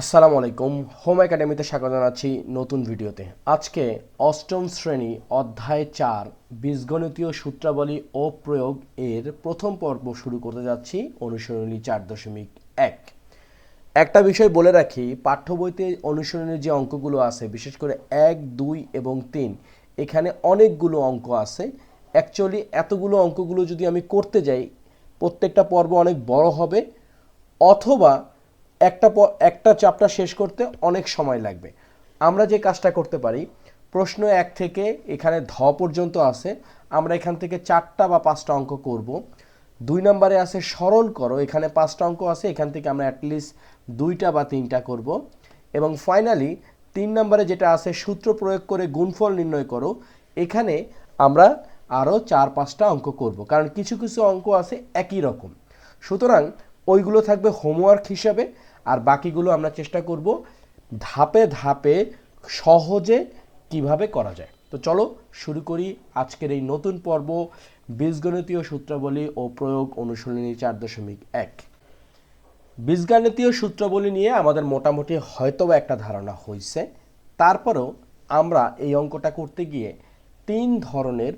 আসসালামু আলাইকুম। হোম একাডেমিতে স্বাগত জানাচ্ছি নতুন ভিডিওতে। আজকে অষ্টম শ্রেণি অধ্যায় চার বীজগণিতীয় সূত্রাবলী ও প্রয়োগ এর প্রথম পর্ব শুরু করতে যাচ্ছি অনুসরণী চার দশমিক এক। একটা বিষয় বলে রাখি, পাঠ্য বইতে অনুসরণের যে অঙ্কগুলো আছে, বিশেষ করে এক, দুই এবং তিন, এখানে অনেকগুলো অঙ্ক আছে। অ্যাকচুয়ালি এতগুলো অঙ্কগুলো যদি আমি করতে যাই, প্রত্যেকটা পর্ব অনেক বড় হবে। অথবা একটা একটা চ্যাপ্টার শেষ করতে অনেক সময় লাগবে। আমরা যে কাজটা করতে পারি, প্রশ্ন এক থেকে এখানে ধ পর্যন্ত আছে, আমরা এখান থেকে চারটা বা পাঁচটা অঙ্ক করব। দুই নম্বরে আছে সরল করো, এখানে পাঁচটা অঙ্ক আছে, এখান থেকে আমরা অ্যাটলিস্ট দুইটা বা তিনটা করব। এবং ফাইনালি তিন নম্বরে যেটা আছে, সূত্র প্রয়োগ করে গুণফল নির্ণয় করো, এখানে আমরা আরও চার পাঁচটা অঙ্ক করব, কারণ কিছু কিছু অঙ্ক আছে একই রকম। সুতরাং ওইগুলো থাকবে হোমওয়ার্ক হিসাবে আর বাকিগুলো আমরা চেষ্টা করব ধাপে ধাপে সহজে কীভাবে করা যায়। তো চলো শুরু করি আজকের এই নতুন পর্ব বীজগণিতীয় সূত্রাবলী ও প্রয়োগ অনুশীলনী চার দশমিক এক। বীজগণিতীয় সূত্রাবলী নিয়ে আমাদের মোটামুটি হয়তো একটা ধারণা হয়েছে তারপরেও আমরা এই অঙ্কটা করতে গিয়ে তিন ধরনের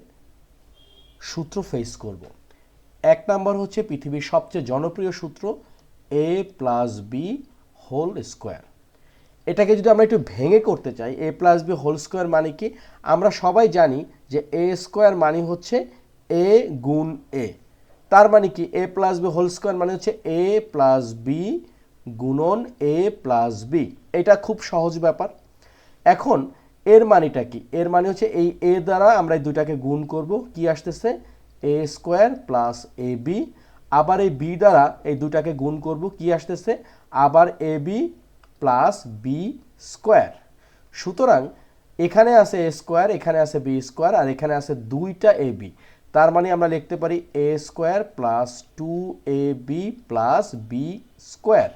সূত্র ফেস করব। এক নাম্বার হচ্ছে পৃথিবীর সবচেয়ে জনপ্রিয় সূত্র A plus B whole square এটাকে যদি আমরা একটু ভেঙে করতে চাই A plus B whole square মানে কি? আমরা সবাই জানি যে এ স্কোয়ার মানে হচ্ছে এ গুণ এ তার মানে কি? A plus B whole square মানে হচ্ছে এ প্লাস বি গুণন এ প্লাস বি এটা খুব সহজ ব্যাপার। এখন এর মানেটা কি? এর মানে হচ্ছে এই এ দ্বারা আমরা এই দুইটাকে গুণ করব। কি আসতেছে? A square plus A B আবার এই বি দ্বারা এই দুটাকে গুণ করব, কি আসতেছে? আবার A B plus B square সুতরাং এখানে আছে এ স্কোয়ার এখানে আছে বি স্কোয়ার আর এখানে আছে দুইটা এ বি তার মানে আমরা লিখতে পারি A square plus two A B plus B square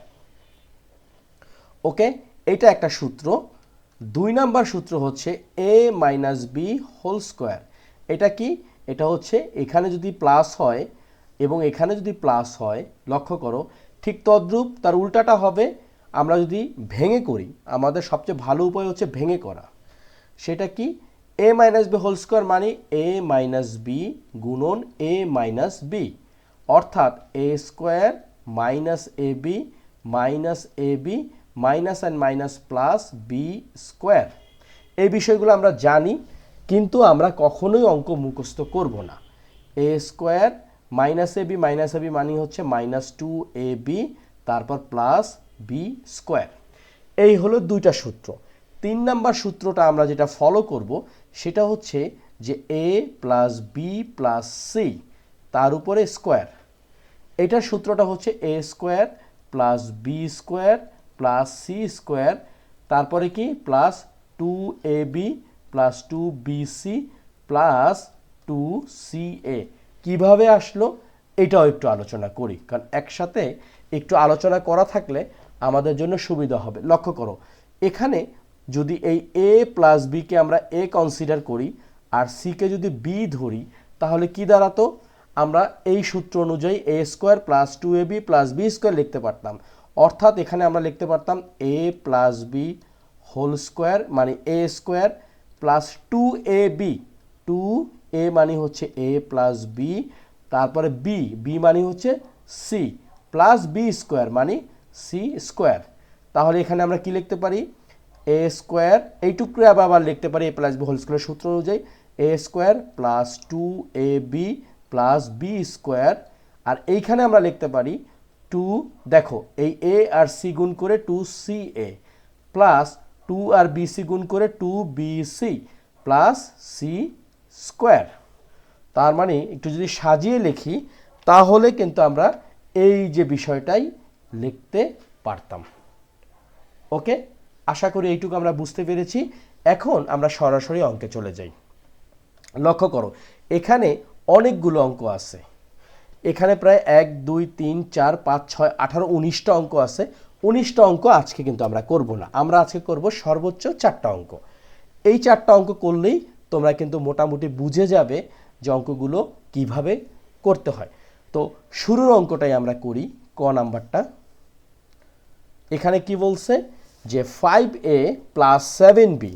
okay এটা একটা সূত্র। দুই নাম্বার সূত্র হচ্ছে A minus B whole square এটা কি? এটা হচ্ছে এখানে যদি প্লাস হয় এবং এখানে যদি প্লাস হয়, লক্ষ্য করো, ঠিক তদ্রূপ তার উল্টাটা হবে, আমরা যদি ভেঙে করি, আমাদের সবচেয়ে ভালো উপায় হচ্ছে ভেঙে করা। সেটা কি? A minus B whole square মানে এ মাইনাস বি গুণন এ মাইনাস বি অর্থাৎ A square minus A B minus A B minus and minus plus B square এই বিষয়গুলো আমরা জানি, কিন্তু আমরা কখনোই অঙ্ক মুখস্থ করব না। A square minus A B, minus A B মানে হচ্ছে মাইনাস টু এ বি, তারপর প্লাস বি স্কোয়ার। এই হলো দুইটা সূত্র। তিন নাম্বার সূত্রটা আমরা যেটা ফলো করব, সেটা হচ্ছে যে A plus B plus C, তার উপরে স্কোয়ার। এটার সূত্রটা হচ্ছে A square plus B square plus C square, তারপরে কি? Plus two A B plus two B C plus two C A. কীভাবে আসলো, এটাও একটু আলোচনা করি। কারণ একসাথে একটু আলোচনা করা থাকলে আমাদের জন্য সুবিধা হবে। লক্ষ্য করো, এখানে যদি এই এ প্লাস বিকে আমরা এ কনসিডার করি আর সিকে যদি বি ধরি, তাহলে কি দাঁড়াতো? আমরা এই সূত্র অনুযায়ী A square plus two A B plus B square লিখতে পারতাম। অর্থাৎ এখানে আমরা লিখতে পারতাম A plus B whole square মানে A square plus two A B two A মানে হচ্ছে এ প্লাস বি তারপরে বি বি মানে হচ্ছে সি প্লাস বি স্কোয়ার মানে সি স্কোয়ার তাহলে এখানে আমরা কি লিখতে পারি? এ স্কোয়ার এইটুকু আবার লিখতে পারি A plus B whole square সূত্র অনুযায়ী। A square plus two A B plus B square আর এইখানে আমরা লিখতে পারি টু দেখো, এই এ আর সি গুণ করে two C A plus two R B C গুণ করে two B C plus C square. তার মানে একটু যদি সাজিয়ে লিখি, তাহলে কিন্তু আমরা এই যে বিষয়টাই লিখতে পারতাম। ওকে? আশা করি এইটুকু আমরা বুঝতে পেরেছি। এখন আমরা সরাসরি অঙ্কে চলে যাই। লক্ষ্য করো, এখানে অনেকগুলো অঙ্ক আছে। এখানে প্রায় এক, দুই, তিন, চার, পাঁচ, ছয়, আঠারো, উনিশটা অঙ্ক আছে। উনিশটা অঙ্ক আজকে কিন্তু আমরা করব না। আমরা আজকে করব সর্বোচ্চ চারটা অঙ্ক। এই চারটা অঙ্ক করলেই তোমরা কিন্তু মোটামুটি বুঝে যাবে যে অঙ্কগুলো কীভাবে করতে হয়। তো শুরুর অঙ্কটাই আমরা করি ক নাম্বারটা। এখানে কি বলছে? যে five A plus seven B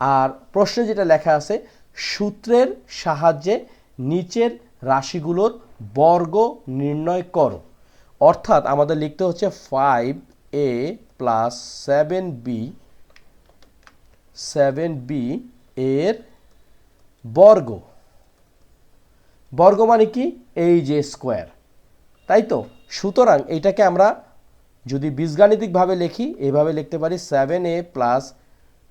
আর প্রশ্নে যেটা লেখা আছে, সূত্রের সাহায্যে নিচের রাশিগুলোর বর্গ নির্ণয় করো। অর্থাৎ আমাদের লিখতে হচ্ছে five A plus seven B seven B এর বর্গ। বর্গ মানে কি? এই যে স্কোয়ার। তাই তো? সুতরাং এইটাকে আমরা যদি বীজগাণিতিকভাবে লিখি, এভাবে লিখতে পারি seven A plus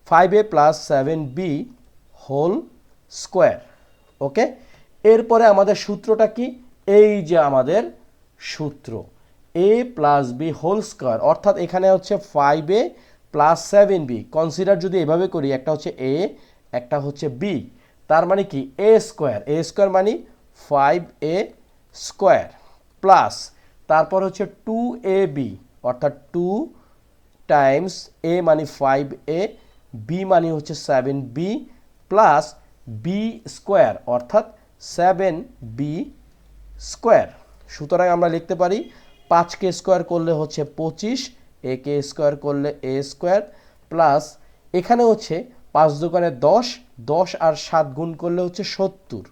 five A plus seven B whole square okay এরপরে আমাদের সূত্রটা কি? এই যে আমাদের সূত্র। A plus B whole square অর্থাৎ এখানে হচ্ছে five A plus seven B consider যদি এভাবে করি, একটা হচ্ছে এ একটা হচ্ছে বি তার মানে কি? এ স্কোয়ার এ স্কোয়ার মানে ফাইভ এ স্কোয়ার প্লাস তারপর হচ্ছে টু এ বি অর্থাৎ টু টাইমস এ মানে ফাইভ এ বি মানে হচ্ছে seven B plus B square অর্থাৎ সেভেন বি স্কোয়ার সুতরাং আমরা লিখতে পারি পাঁচকে স্কোয়ার করলে হচ্ছে পঁচিশ এ কে স্কোয়ার করলে এ স্কোয়ার প্লাস এখানে হচ্ছে পাঁচ দোকানে দশ দশ আর সাত গুণ করলে হচ্ছে সত্তর।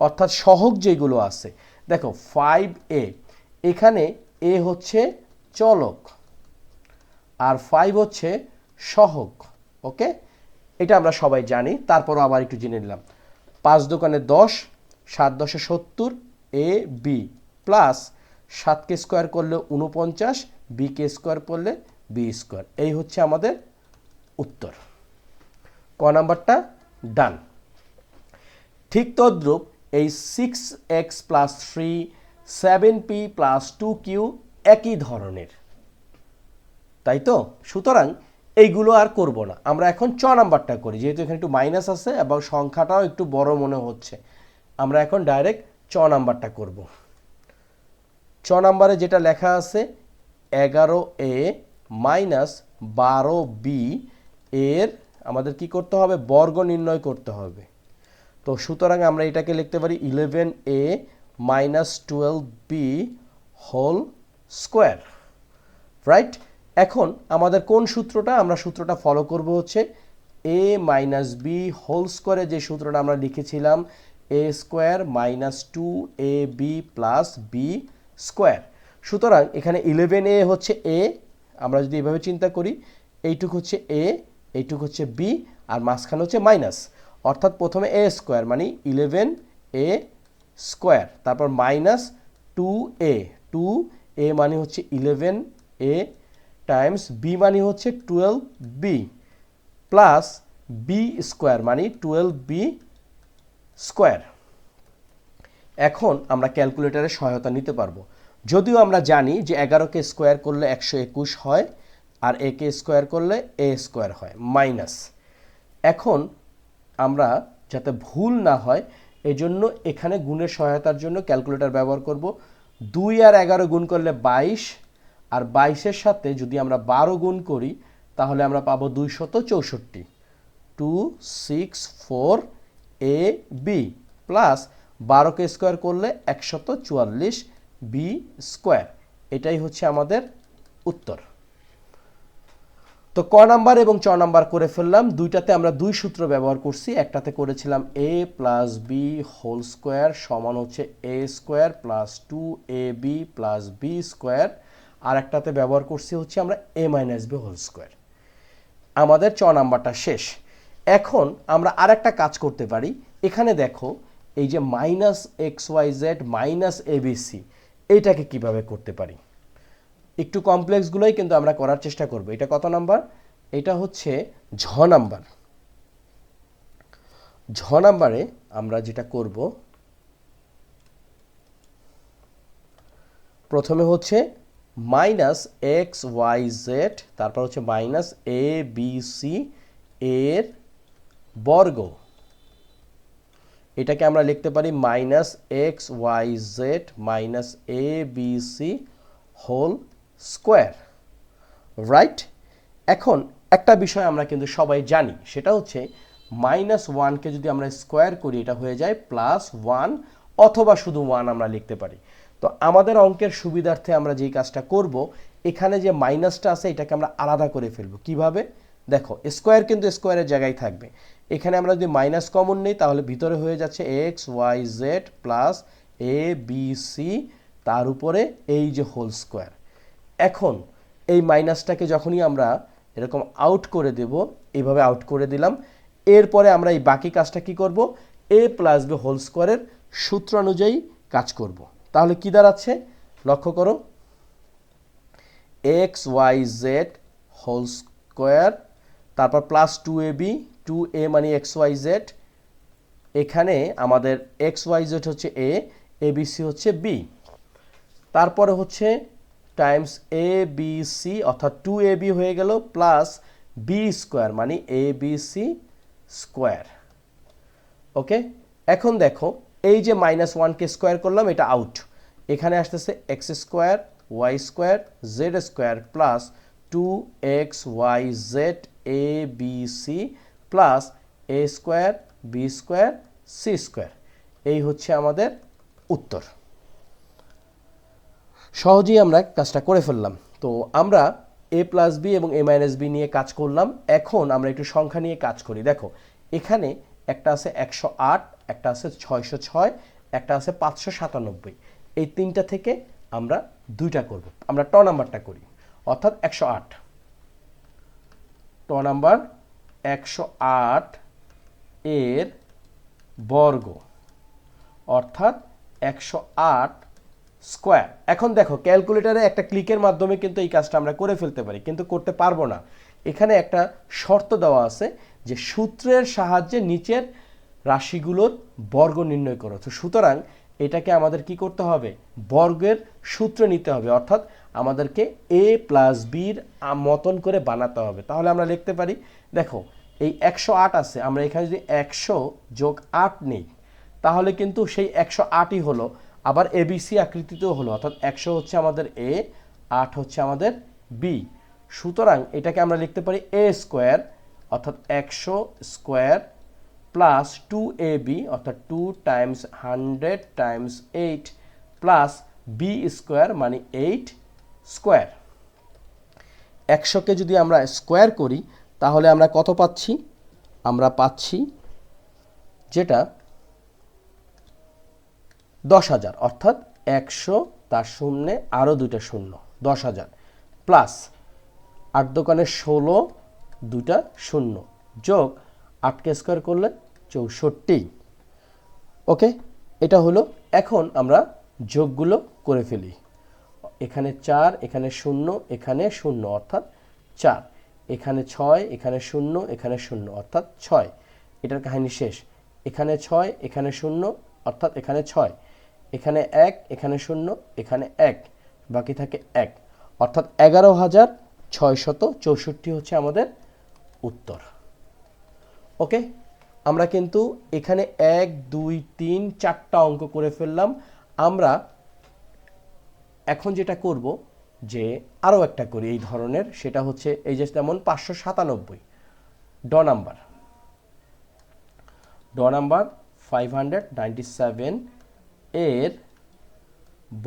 অর্থাৎ সহগ যেগুলো আছে। দেখো ফাইভ এ এখানে এ হচ্ছে চলক আর ফাইভ হচ্ছে সহগ ওকে এটা আমরা সবাই জানি, তারপরও আবার একটু জেনে নিলাম। পাঁচ দোকানে দশ, সাত দশে সত্তর এ বি প্লাস সাতকে স্কোয়ার করলে উনপঞ্চাশ বিকে স্কোয়ার করলে বি স্কোয়ার এই হচ্ছে আমাদের উত্তর। ক নাম্বারটা? ডান। ঠিক তদ্রূপ এই six X plus three seven P plus two Q একই ধরনের। তাই তো? সুতরাং এইগুলো আর করব না। আমরা এখন চ নাম্বারটা করি। যেহেতু এখানে একটু মাইনাস আছে, এবং সংখ্যাটাও একটু বড় মনে হচ্ছে, আমরা এখন ডাইরেক্ট চ নাম্বারটা করব। চ নাম্বারে যেটা লেখা আছে, এগারো এ মাইনাস বারো বি এর আমাদের কি করতে হবে? বর্গ নির্ণয় করতে হবে। তো সুতরাং আমরা এটাকে লিখতে পারি eleven A minus twelve B whole square right এখন আমাদের কোন সূত্রটা? আমরা সূত্রটা ফলো করব হচ্ছে এ মাইনাস বি হোল স্কোয়ারে যে সূত্রটা আমরা লিখেছিলাম A square minus two A B plus B square সুতরাং এখানে ইলেভেন এ হচ্ছে এ আমরা যদি এভাবে চিন্তা করি, এইটুক হচ্ছে এ এইটুক হচ্ছে বি আর মাঝখানে হচ্ছে মাইনাস অর্থাৎ প্রথমে এ স্কোয়ার মানে ইলেভেন এ স্কোয়ার তারপর minus two A two A মানে হচ্ছে ইলেভেন এ টাইমস বি মানে হচ্ছে twelve B plus B square মানে টুয়েলভ বি স্কোয়ার এখন আমরা ক্যালকুলেটরের সহায়তা নিতে পারব। যদিও আমরা জানি যে এগারোকে স্কোয়ার করলে একশো একুশ হয় আর একে স্কোয়ার করলে এ স্কোয়ার হয়, মাইনাস। এখন আমরা যাতে ভুল না হয় এই জন্য এখানে গুণের সহায়তার জন্য ক্যালকুলেটর ব্যবহার করব। দুই আর এগারো গুণ করলে বাইশ, আর বাইশের সাথে যদি আমরা বারো গুণ করি, তাহলে আমরা পাবো দুইশত চৌষট্টি। Two, six, four, A, B, plus বারোকে স্কোয়ার করলে একশত চুয়াল্লিশ বি স্কোয়ার। এটাই হচ্ছে আমাদের উত্তর। তো ক নাম্বার এবং চ নাম্বার করে ফেললাম। দুইটাতে আমরা দুই সূত্র ব্যবহার করছি। একটাতে করেছিলাম A plus B whole square সমান হচ্ছে A square plus two A B plus B square আর একটাতে ব্যবহার করছি হচ্ছে আমরা A minus B whole square আমাদের চ নাম্বারটা শেষ। এখন আমরা আর একটা কাজ করতে পারি। এখানে দেখো, এই যে minus X Y Z minus ABC এইটাকে কীভাবে করতে পারি? একটু কমপ্লেক্সগুলোই কিন্তু আমরা করার চেষ্টা করব। এটা কত নাম্বার? এটা হচ্ছে ঝ নাম্বার। ঝ নাম্বারে আমরা যেটা করব, প্রথমে হচ্ছে মাইনাস এক্স ওয়াই জেড তারপর হচ্ছে মাইনাস এ বি সি এর বর্গ। এটাকে আমরা লিখতে পারি minus X Y Z minus A B C whole square. Right এখন একটা বিষয় আমরা কিন্তু সবাই জানি, সেটা হচ্ছে মাইনাস ওয়ানকে যদি আমরা স্কোয়ার করি, এটা হয়ে যায় প্লাস ওয়ান অথবা শুধু ওয়ান আমরা লিখতে পারি। তো আমাদের অঙ্কের সুবিধার্থে আমরা যেই কাজটা করব, এখানে যে মাইনাসটা আছে, এটাকে আমরা আলাদা করে ফেলব। কীভাবে? দেখো স্কোয়ার কিন্তু স্কোয়ারের জায়গায় থাকবে। এখানে আমরা যদি মাইনাস কমন নিই, তাহলে ভিতরে হয়ে যাচ্ছে X Y Z plus A B C তার উপরে এই যে হোল স্কোয়ার এখন এই মাইনাসটাকে যখনই আমরা এরকম আউট করে দেব, এইভাবে আউট করে দিলাম, এরপরে আমরা এই বাকি কাজটা কি করব? এ প্লাস বি হোল স্কোয়ারের সূত্র অনুযায়ী কাজ করব। তাহলে কি দাঁড়াচ্ছে? লক্ষ্য করো। X Y Z whole square তারপর plus two A B two A মানে এক্স ওয়াই জেড এখানে আমাদের এক্স ওয়াই জেড হচ্ছে এ এবিসি হচ্ছে বি তারপরে হচ্ছে টাইমস এ বি সি অর্থাৎ টু এ বি হয়ে গেল প্লাস বি স্কোয়ার মানে A B C square okay এখন দেখো, এই যে মাইনাস ওয়ানকে স্কোয়ার করলাম, এটা আউট এখানে আসতেছে X square Y square Z square plus two X Y Z A B C plus A square B square C square এই হচ্ছে আমাদের উত্তর। সহজেই আমরা কাজটা করে ফেললাম। তো আমরা এ প্লাস বি এবং এ মাইনাস বি নিয়ে কাজ করলাম। এখন আমরা একটু সংখ্যা নিয়ে কাজ করি। দেখো, এখানে একটা আছে একশো আট, একটা আছে ছয়শো ছয়, একটা আছে পাঁচশো সাতানব্বই। এই তিনটা থেকে আমরা দুইটা করব। আমরা ট নাম্বারটা করি। অর্থাৎ একশো আট। ট নাম্বার একশো আট এর বর্গ। অর্থাৎ একশো আট স্কোয়ার। এখন দেখো, ক্যালকুলেটারে একটা ক্লিকের মাধ্যমে কিন্তু এই কাজটা আমরা করে ফেলতে পারি, কিন্তু করতে পারব না। এখানে একটা শর্ত দেওয়া আছে যে সূত্রের সাহায্যে নিচের রাশিগুলোর বর্গ নির্ণয় করো। তো সুতরাং এটাকে আমাদের কি করতে হবে? বর্গের সূত্র নিতে হবে, অর্থাৎ আমাদেরকে এ প্লাস বির মতন করে বানাতে হবে। তাহলে আমরা লিখতে পারি, দেখো, এই একশো আট আছে, আমরা এখানে যদি একশো যোগ আট নেই, তাহলে কিন্তু সেই একশো আটই হলো আবার এবিসি আকৃতিতেও হলো, অর্থাৎ একশো হচ্ছে আমাদের এ আট হচ্ছে আমাদের বি সুতরাং এটাকে আমরা লিখতে পারি এ স্কোয়ার অর্থাৎ একশো square plus two A B অর্থাৎ two times hundred times eight plus B square মানে এইট স্কোয়ার একশোকে যদি আমরা স্কোয়ার করি, তাহলে আমরা কত পাচ্ছি? আমরা পাচ্ছি যেটা দশ হাজার, অর্থাৎ একশো, তার শূন্যে আরও দুইটা শূন্য, দশ হাজার। প্লাস আট দোকানে ষোলো, দুইটা শূন্য, যোগ আটকে স্কোয়ার করলে চৌষট্টি। ওকে, এটা হলো এখন আমরা যোগগুলো করে ফেলি। এখানে চার, এখানে শূন্য এখানে শূন্য, অর্থাৎ চার। এখানে ছয়, এখানে শূন্য এখানে শূন্য, অর্থাৎ ছয়। এটার কাহিনী শেষ। এখানে ছয়, এখানে শূন্য, অর্থাৎ এখানে ছয়। এখানে এক, এখানে শূন্য, এখানে এক। বাকি থাকে এক। অর্থাৎ এগারো হাজার ছয়শত চৌষট্টি হচ্ছে আমাদের উত্তর। ওকে? আমরা কিন্তু এখানে এক, দুই, তিন, চারটা অঙ্ক করে ফেললাম। আমরা এখন যেটা করব যে আরও একটা করি এই ধরনের, সেটা হচ্ছে এই যে যেমন পাঁচশো সাতানব্বই। ড নাম্বার। ড number five hundred ninety seven এর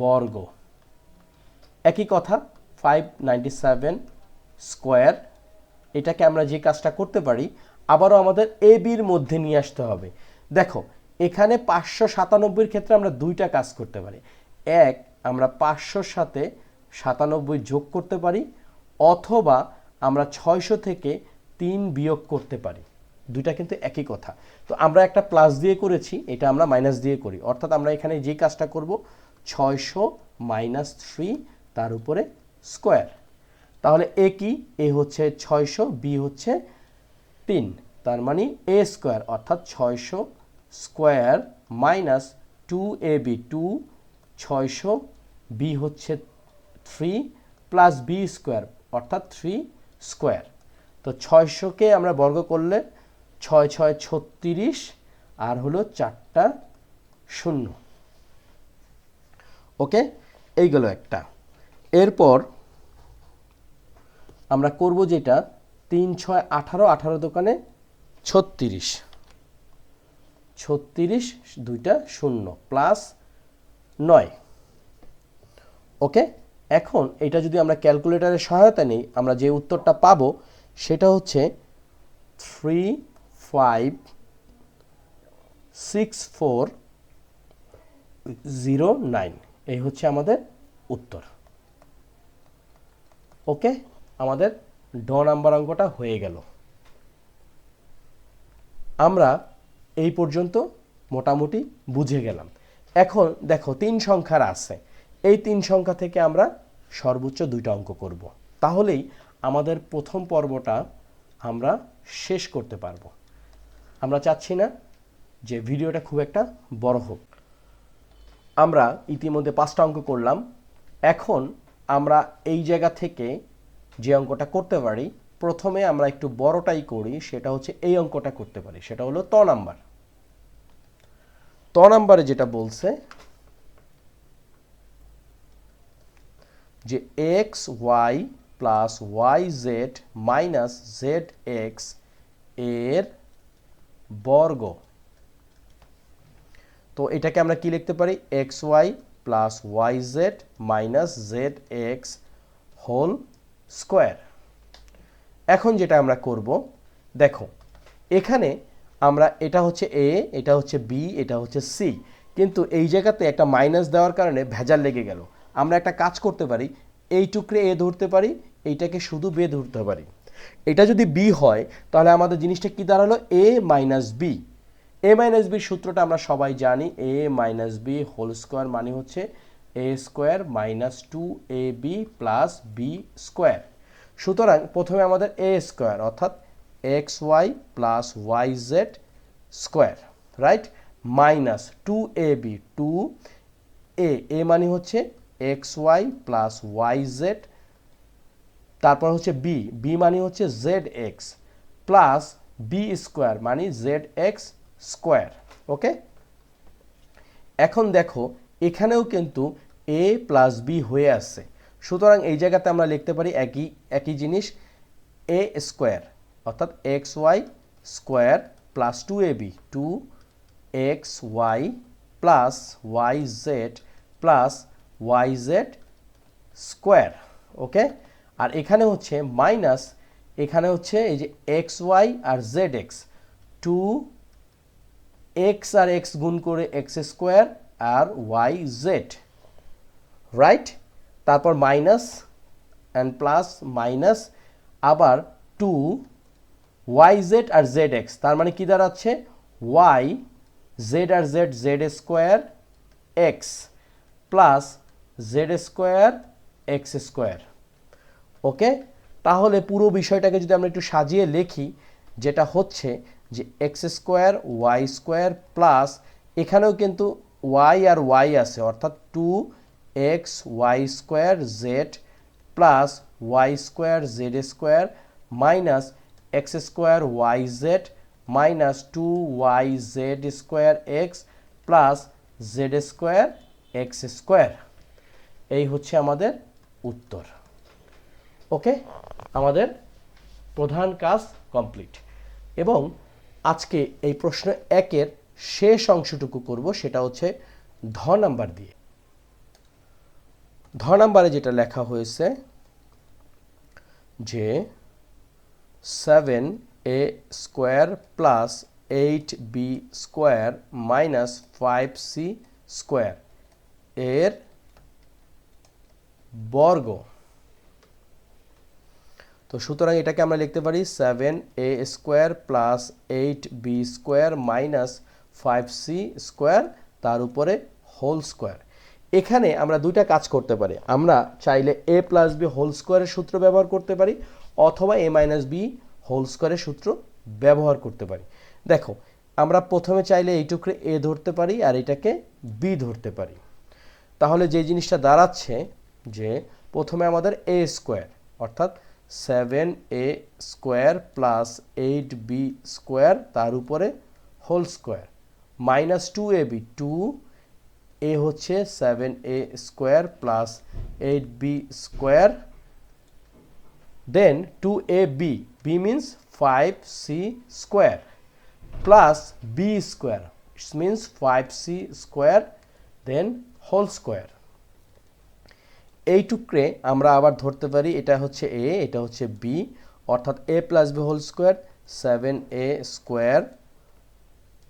বর্গ। একই কথা ফাইভ নাইনটি সেভেন স্কোয়ার এটাকে আমরা যে কাজটা করতে পারি, আবারও আমাদের এ বির মধ্যে নিয়ে আসতে হবে। দেখো, এখানে পাঁচশো সাতানব্বইয়ের ক্ষেত্রে আমরা দুইটা কাজ করতে পারি। এক, আমরা পাঁচশোর সাথে সাতানব্বই যোগ করতে পারি, অথবা আমরা ছয়শো থেকে তিন বিয়োগ করতে পারি। দুইটা কিন্তু একই কথা। তো আমরা একটা প্লাস দিয়ে করেছি, এটা আমরা মাইনাস দিয়ে করি। অর্থাৎ আমরা এখানে যে কাজটা করব, ছয়শো মাইনাস থ্রি তার উপরে স্কোয়ার তাহলে এ কি? এ হচ্ছে ছয়শো বি হচ্ছে তিন। তার মানে এ স্কোয়ার অর্থাৎ ছয়শো square minus two A B two ছয়শো বি হচ্ছে থ্রি প্লাস বি স্কোয়ার অর্থাৎ থ্রি স্কোয়ার তো ছয়শোকে আমরা বর্গ করলে ছয় ছয় ছত্রিশ আর হলো চারটা শূন্য। ওকে? এইগুলো একটা। এরপর আমরা করব যেটা, তিন ছয় আঠারো আঠারো দোকানে ছত্রিশ। ছত্রিশ দুইটা শূন্য প্লাস নয়। ওকে? এখন এটা যদি আমরা ক্যালকুলেটরের সহায়তা নিই, আমরা যে উত্তরটা পাবো সেটা হচ্ছে three five six four zero nine এই হচ্ছে আমাদের উত্তর। ওকে আমাদের ড নাম্বার অঙ্কটা হয়ে গেল। আমরা এই পর্যন্ত মোটামুটি বুঝে গেলাম। এখন দেখো, তিন সংখ্যার আছে। এই তিন সংখ্যা থেকে আমরা সর্বোচ্চ দুইটা অঙ্ক করব। তাহলেই আমাদের প্রথম পর্বটা আমরা শেষ করতে পারব। আমরা চাচ্ছি না যে ভিডিওটা খুব একটা বড় হোক। আমরা ইতিমধ্যে পাঁচটা অঙ্ক করলাম। এখন আমরা এই জায়গা থেকে যে অঙ্কটা করতে পারি, প্রথমে আমরা একটু বড়টাই করি, সেটা হচ্ছে এই অঙ্কটা করতে পারি, সেটা হলো ত নাম্বার। ত নাম্বারে যেটা বলছে যে X Y plus Y Z minus Z এক্সের বর্গ। তো এটাকে আমরা কি লিখতে পারি? X Y plus Y Z minus Z X whole square এখন যেটা আমরা করব, দেখো, এখানে আমরা এটা হচ্ছে এ এটা হচ্ছে বি এটা হচ্ছে সি কিন্তু এই জায়গাতে একটা মাইনাস দেওয়ার কারণে ভেজাল লেগে গেল। আমরা একটা কাজ করতে পারি, এই টুকরে এ ধরতে পারি, এইটাকে শুধু বে ধরতে পারি। এটা যদি বি হয়, তাহলে আমাদের জিনিসটা কি দাঁড়াল? A minus B A minus বির সূত্রটা আমরা সবাই জানি। A minus B whole square মানে হচ্ছে A square minus two A B plus B square সুতরাং প্রথমে আমাদের এ স্কোয়ার অর্থাৎ X Y plus Y Z square right minus two A B two A A মানে হচ্ছে X Y plus Y Z তারপর হচ্ছে বি বি মানে হচ্ছে Z X plus B square মানে জেড এক্স স্কোয়ার ওকে এখন দেখো, এখানেও কিন্তু এ প্লাস বি হয়ে আসছে সুতরাং এই জায়গাতে আমরা লিখতে পারি একই একই জিনিস এ স্কোয়ার অর্থাৎ X Y square plus two A B two X Y plus Y Z plus Y Z square okay আর এখানে হচ্ছে মাইনাস এখানে হচ্ছে এই যে এক্স ওয়াই আর জেড এক্স টু এক্স আর এক্স গুণ করে এক্স স্কোয়ার আর ওয়াই জেড রাইট তারপর মাইনাস অ্যান্ড প্লাস মাইনাস আবার টু ওয়াই জেড আর জেড এক্স তার মানে কী দাঁড়াচ্ছে? ওয়াই জেড আর Z Z square X plus Z square X square okay? তাহলে পুরো বিষয়টাকে যদি আমরা একটু সাজিয়ে লিখি, যেটা হচ্ছে যে X square Y square plus এখানেও কিন্তু ওয়াই আর ওয়াই আছে, অর্থাৎ two X Y square Z plus Y square Z square minus X square Y Z minus two Y Z square X plus Z square X square এই হচ্ছে আমাদের উত্তর। ওকে? আমাদের প্রধান কাজ কমপ্লিট। এবং আজকে এই প্রশ্ন একের শেষ অংশটুকু করব, সেটা হচ্ছে ধ নাম্বার দিয়ে। ধ নাম্বারে যেটা লেখা হয়েছে যে seven A square plus eight B square minus five C square এর বর্গ তো সুতরাং এটাকে আমরা লিখতে পারি seven A square plus eight B square minus five C square তার উপরে হোল স্কোয়ার এখানে আমরা দুইটা কাজ করতে পারি। আমরা চাইলে এ প্লাস বি হোল স্কোয়ারের সূত্র ব্যবহার করতে পারি, অথবা এ মাইনাস বি হোল স্কোয়ারের সূত্র ব্যবহার করতে পারি। দেখো, আমরা প্রথমে চাইলে এইটুকরে এ ধরতে পারি আর এটাকে বি ধরতে পারি। তাহলে যে জিনিসটা দাঁড়াচ্ছে যে প্রথমে আমাদের এ স্কোয়ার অর্থাৎ seven a square plus eight b square, তার উপরে whole square. Minus two a b, two a হচ্ছে seven a square plus eight b square. Then two a b b means five c square plus b square it's means five c square then whole square এই টুকরে আমরা আবার ধরতে পারি, এটা হচ্ছে এ এটা হচ্ছে বি অর্থাৎ a plus b whole square seven a square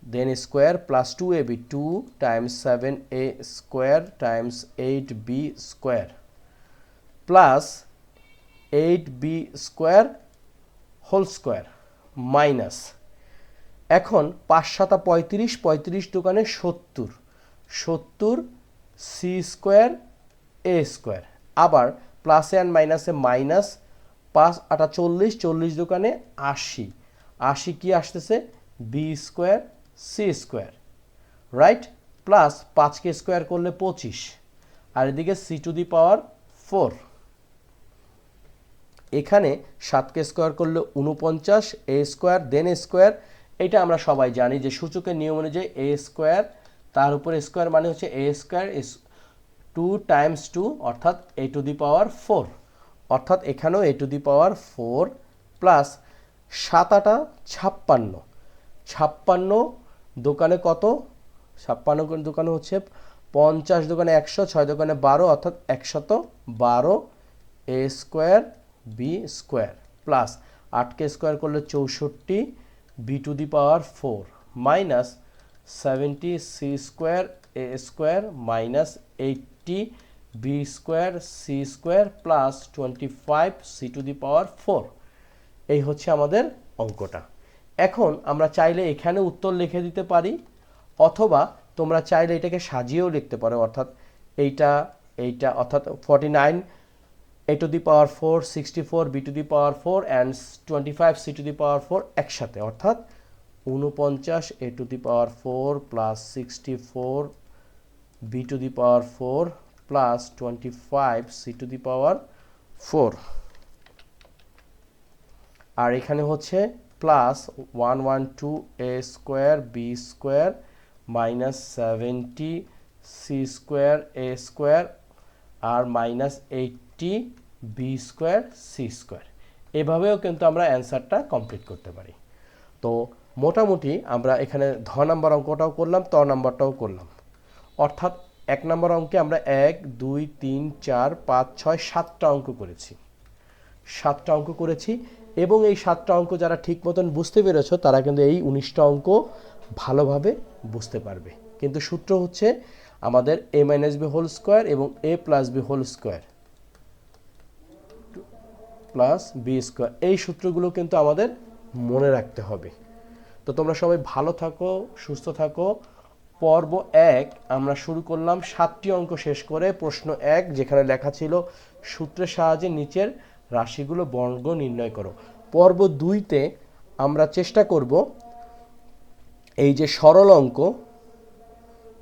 then square plus two a b two times seven a square times eight b square plus eight b square whole square minus এখন পাঁচ সাতা পঁয়ত্রিশ পঁয়ত্রিশ দোকানে সত্তর সত্তর C square এ square আবার প্লাসে অ্যান্ড মাইনাসে মাইনাস পাঁচ আটা চল্লিশ চল্লিশ দোকানে আশি। আশি কি আসতেছে? B square c square right plus পাঁচকে স্কোয়ার করলে পঁচিশ। আর এদিকে c to the power four এখানে সাতকে স্কোয়ার করলে উনপঞ্চাশ এ স্কোয়ার দেন স্কোয়ার এটা আমরা সবাই জানি যে সূচকের নিয়ম অনুযায়ী এ স্কোয়ার তার উপরে স্কোয়ার মানে হচ্ছে a square two times two অর্থাৎ a to the power four. অর্থাৎ এখানেও a to the power four plus সাত আটা ছাপ্পান্ন। ছাপ্পান্ন দোকানে কত? ছাপ্পান্ন কোন দোকানে হচ্ছে পঞ্চাশ দোকানে একশো, ছয় দোকানে বারো, অর্থাৎ একশত বারো a square b square plus আটকে স্কোয়ার করলে চৌষট্টি, b to the power four minus seventy c square a square minus eighty b square c square plus twenty five c to the power four এই হচ্ছে আমাদের অঙ্কটা। এখন আমরা চাইলে এখানে উত্তর লিখে দিতে পারি, অথবা তোমরা চাইলে এটাকে সাজিয়েও লিখতে পারো, অর্থাৎ এইটা এইটা, অর্থাৎ forty nine a to the power four sixty four b to the power four and twenty five c to the power four একসাথে, অর্থাৎ উনপঞ্চাশ a to the power four plus sixty four b to the power four plus twenty five c to the power four আর এখানে হচ্ছে plus one one two a square b square minus seventy c square a square R minus eighty b square c square এভাবেও কিন্তু আমরা অ্যান্সারটা complete করতে পারি। তো মোটামুটি আমরা এখানে ধ নাম্বার অঙ্কটাও করলাম, ত নাম্বারটাও করলাম। অর্থাৎ এক নম্বর অঙ্কে আমরা এক, দুই, তিন, চার, পাঁচ, ছয়, সাতটা অঙ্ক করেছি। সাতটা অঙ্ক করেছি এবং এই সাতটা অঙ্ক যারা ঠিক মতন বুঝতে পেরেছ, তারা কিন্তু এই উনিশটা অঙ্ক ভালোভাবে বুঝতে পারবে। কিন্তু সূত্র হচ্ছে আমাদের a minus b whole square এবং a plus b whole square plus b square এই সূত্রগুলো কিন্তু আমাদের মনে রাখতে হবে। তো তোমরা সবাই ভালো থাকো, সুস্থ থাকো। পর্ব এক, আমরা শুরু করলাম সাতটি অঙ্ক শেষ করে প্রশ্ন এক, যেখানে লেখা ছিল, সূত্রের সাহায্যে নিচের রাশিগুলো বর্গ নির্ণয় করো। পর্ব দুইতে আমরা চেষ্টা করব এই যে সরল অঙ্ক,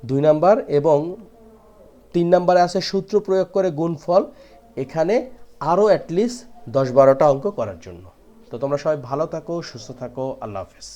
দুই নাম্বার এবং তিন নাম্বারে আছে সূত্র প্রয়োগ করে গুণফল, এখানে আরও অ্যাটলিস্ট দশ বারোটা অঙ্ক করার জন্য। তো তোমরা সবাই ভালো থাকো, সুস্থ থাকো, আল্লাহ হাফেজ।